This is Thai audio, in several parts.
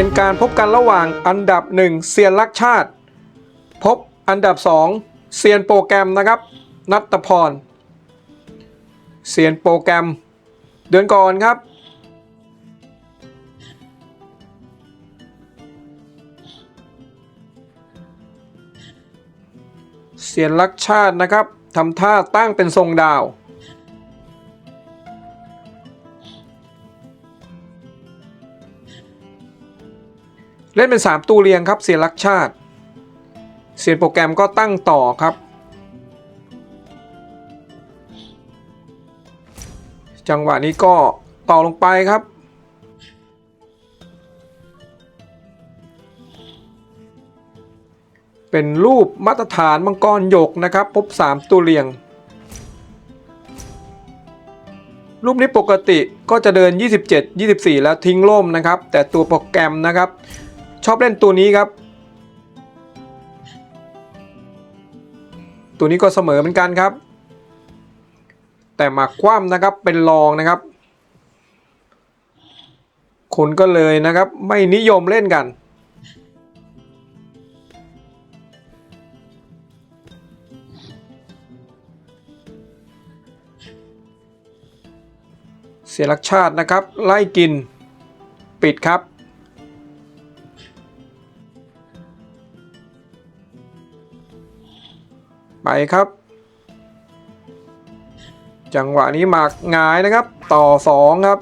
เป็นการพบกันระหว่างอันดับหนึ่งเซียนรักชาติ พบอันดับสองเซียนโปรแกรมนะครับนัตพรเซียนโปรแกรม เดือนก่อนครับ เสียนรักชาตินะครับทำท่าตั้งเป็นทรงดาว เล่นเป็น 3 ตู้เรียงครับเสียรักชาติ เสียโปรแกรมก็ตั้งต่อครับ จังหวะนี้ก็ต่อลงไปครับ เป็นรูปมาตรฐานมังกรหยกนะครับ พบ 3 ตัวเรียง รูปนี้ปกติก็จะเดิน 27 24 แล้วทิ้งล่มนะครับ แต่ตัวโปรแกรมนะครับ ชอบเล่นตัวนี้ครับ ตัวนี้ก็เสมอเหมือนกันครับ แต่มาคว่ำนะครับเป็นรองนะครับ คนก็เลยนะครับไม่นิยมเล่นกันเสียรักชาตินะครับ ไล่กินปิดครับ ไปครับ จังหวะนี้หมากหงายนะครับ ต่อ 2 ครับ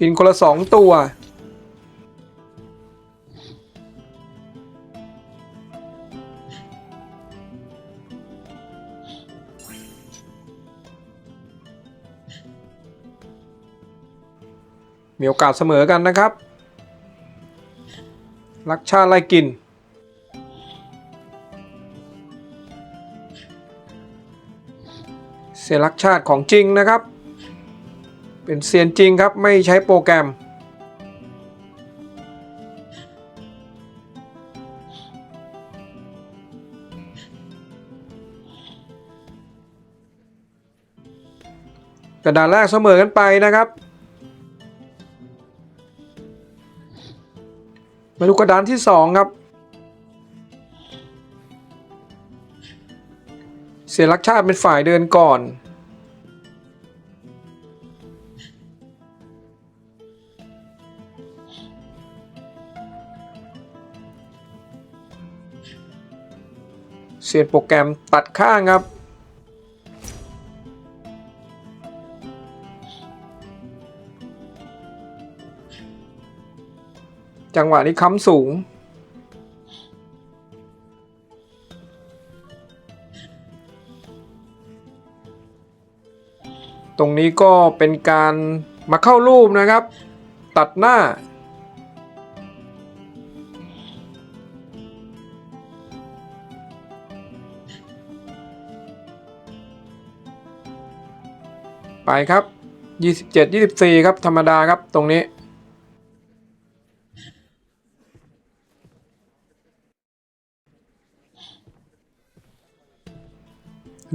กินคนละ 2 ตัว มีโอกาสเสมอกันนะครับ รักชาติไล่กิน สียรักชาติของจริงนะครับ เป็นเซียนจริงครับไม่ใช้โปรแกรม กระดานแรกเสมอกันไปนะครับ มาดูกระดานที่ 2 ครับ สียรักชาติเป็นฝ่ายเดินก่อน เสียนโปรแกรมตัดข้างครับจังหวะนี้ค้ำสูง ตรงนี้ก็เป็นการมาเข้ารูปนะครับ ตัดหน้า ไปครับ 27 24 ครับ ธรรมดาครับตรงนี้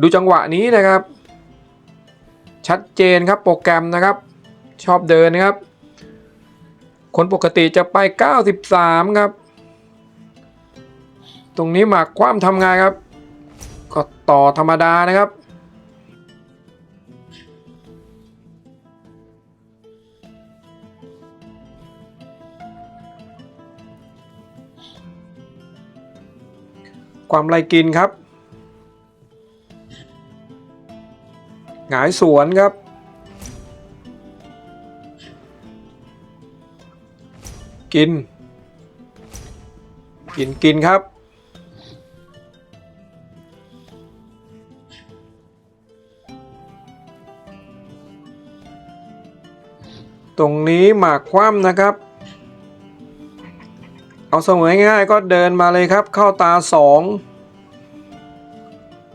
ดูจังหวะนี้นะครับ ชัดเจนครับโปรแกรมนะครับ ชอบเดินนะครับ คนปกติจะไป 93 ครับ ตรงนี้หมากคว่ำทำงานครับ ก็ต่อธรรมดานะครับความไรกินครับ หงายสวนครับ กิน กินกินครับ ตรงนี้หมากคว่ำนะครับ เอาเสมอง่ายๆก็เดินมาเลยครับ เข้าตาสอง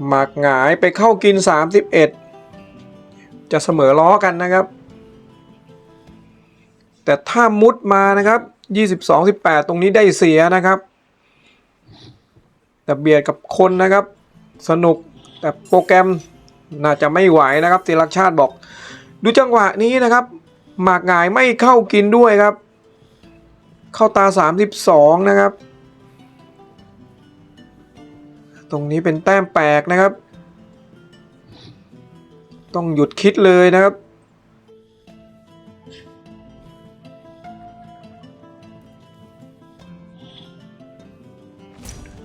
หมากหงายไปเข้ากิน 31 จะเสมอล้อกันนะครับ แต่ถ้ามุดมานะครับ22 18 ตรงนี้ได้เสียนะครับแต่เบียดกับคนนะครับ สนุกแต่โปรแกรมน่าจะไม่ไหวนะครับตีรักชาติบอก ดูจังหวะนี้นะครับ หมากหงายไม่เข้ากินด้วยครับ เข้าตา 32 นะครับ ตรงนี้เป็นแต้มแปลกนะครับ ต้องหยุดคิดเลยนะครับ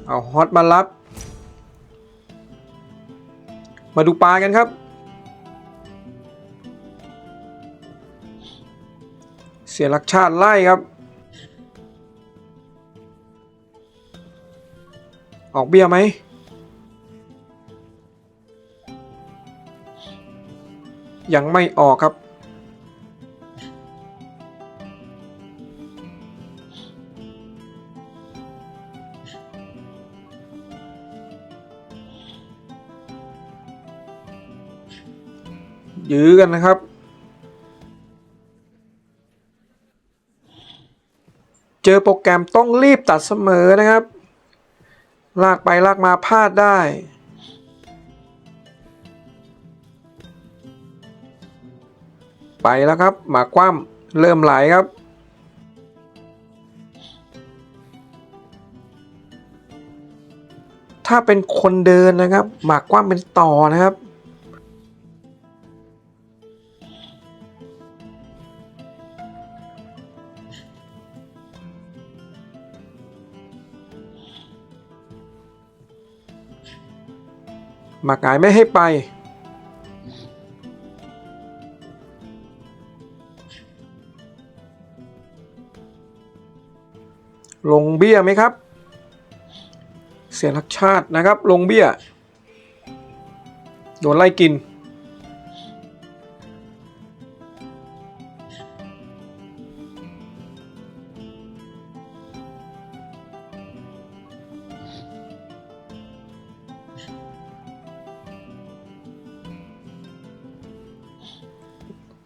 เอาฮอตมารับ มาดูปลากันครับ เสียหลักชาติไล่ครับ ออกเบี้ยไหม ยังไม่ออกครับ ยื้อกันนะครับเจอโปรแกรมต้องรีบตัดเสมอนะครับ ลากไปลากมาพลาดได้ ไปแล้วครับ หมากคว่ำเริ่มไหลครับ ถ้าเป็นคนเดินนะครับ หมากคว่ำเป็นต่อนะครับ หมากหงายไม่ให้ไป ลงเบี้ยไหมครับ เสียรักชาตินะครับ ลงเบี้ย โดนไล่กิน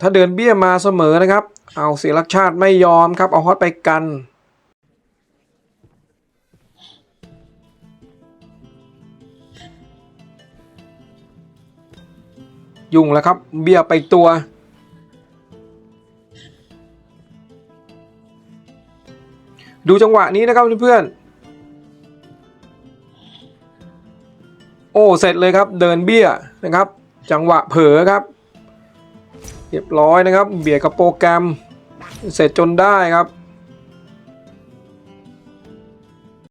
ถ้าเดินเบี้ยมาเสมอนะครับ เอาเสียรักชาติไม่ยอมครับ เอาฮอตไปกัน ยุ่งแล้วครับ เบี้ยไปตัว ดูจังหวะนี้นะครับเพื่อนๆโอ้ เสร็จเลยครับ เดินเบี้ยนะครับ จังหวะเผลอครับ เรียบร้อยนะครับ เบียดกับโปรแกรม เสร็จจนได้ครับ